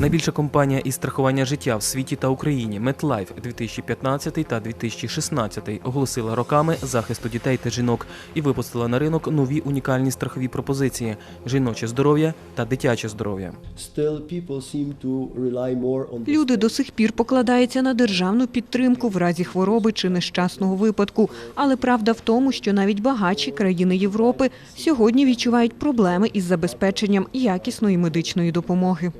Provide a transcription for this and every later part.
Найбільша компанія із страхування життя в світі та Україні MetLife 2015 та 2016 оголосила роками захисту дітей та жінок і випустила на ринок нові унікальні страхові пропозиції: жіноче здоров'я та дитяче здоров'я. Люди до сих пір покладаються на державну підтримку в разі хвороби чи нещасного випадку. Але правда в тому, що навіть багатші країни Європи сьогодні відчувають проблеми із забезпеченням якісної медичної допомоги.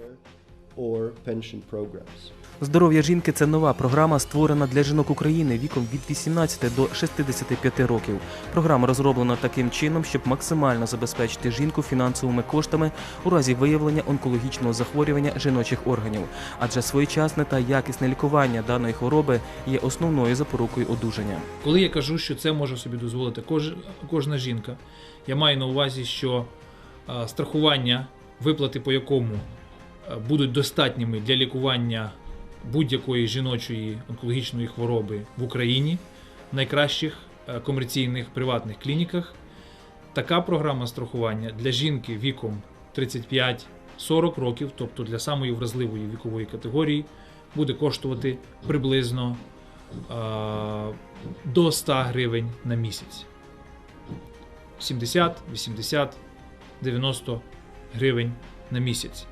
Or pension programs. Здоров'я жінки це нова програма, створена для жінок України віком від 18 до 65 років. Програма розроблена таким чином, щоб максимально забезпечити жінку фінансовими коштами у разі виявлення онкологічного захворювання жіночих органів, адже своєчасне та якісне лікування даної хвороби є основною запорукою одужання. Коли я кажу, що це може собі дозволити кожна жінка, я маю на увазі, що страхування, виплати по якому будуть достатніми для лікування будь-якої жіночої онкологічної хвороби в Україні в найкращих е, комерційних приватних клініках. Така програма страхування для жінки віком 35-40 років, тобто для самої вразливої вікової категорії, буде коштувати приблизно е, до 100 гривень на місяць. 70, 80, 90 гривень на місяць.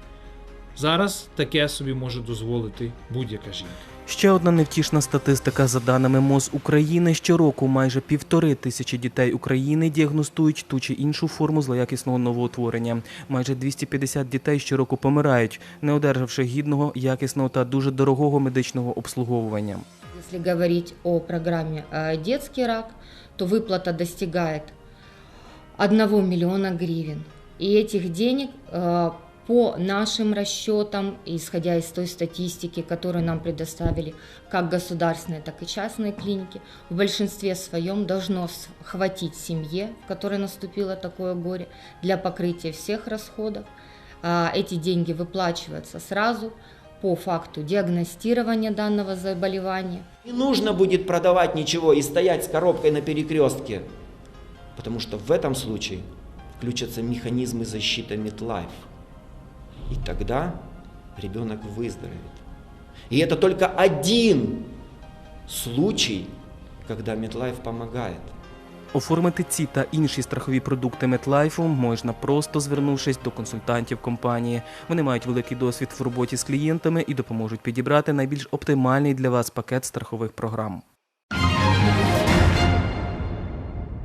Зараз таке собі може дозволити будь-яка жінка. Ще одна невтішна статистика за даними МОЗ України. Щороку майже півтори тисячі дітей України діагностують ту чи іншу форму злоякісного новоутворення. Майже 250 дітей щороку помирають, не одержавши гідного, якісного та дуже дорогого медичного обслуговування. Если говорить о программе э, «Детский рак», то выплата достигает 1 миллиона гривен. И этих денег э, по нашим расчетам, исходя из той статистики, которую нам предоставили как государственные, так и частные клиники, в большинстве своем должно хватить семье, в которой наступило такое горе, для покрытия всех расходов. А, Эти деньги выплачиваются сразу по факту диагностирования данного заболевания. Не нужно будет продавать ничего и стоять с коробкой на перекрестке, потому что в этом случае включатся механизмы защиты MetLife. И тогда ребенок выздоровеет. И это только один случай, когда MetLife помогает. Оформити ці та інші страхові продукти MetLife можна просто звернувшись до консультантів компанії. Вони мають великий досвід в роботі з клієнтами і допоможуть підібрати найбільш оптимальний для вас пакет страхових програм.